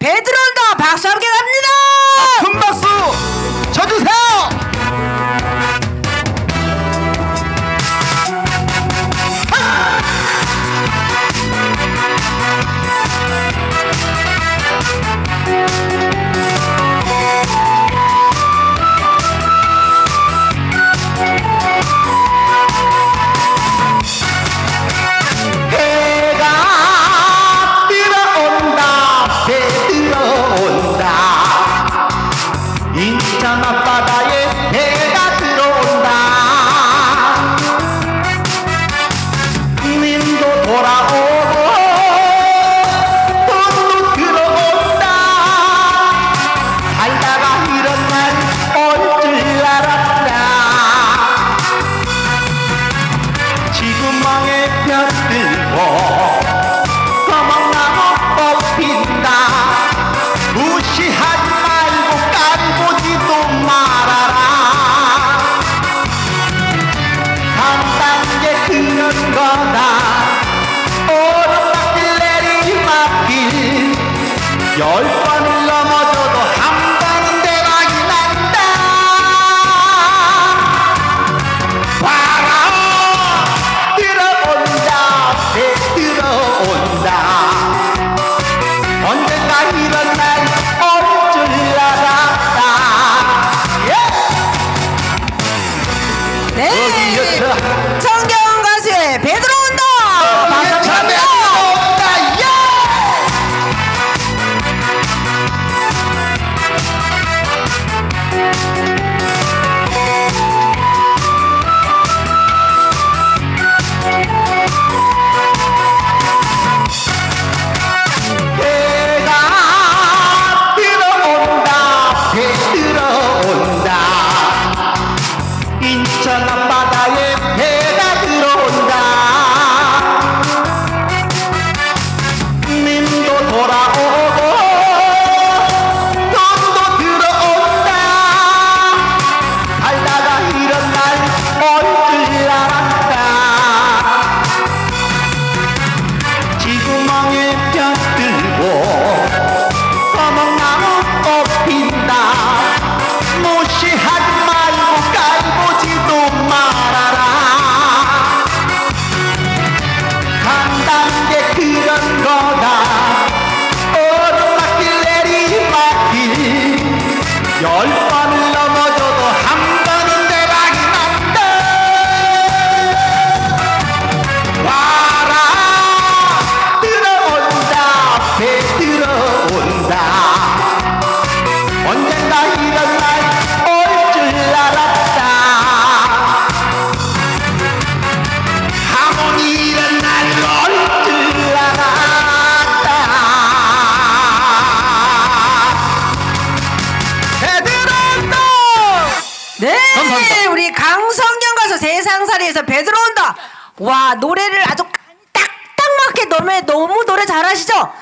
베드로다 박수 함께 জলপান 네, 감사합니다. 우리 강성령 가수 세상살이에서 베드로 온다. 와 노래를 아주 딱딱 맞게 너무 너무 노래 잘하시죠?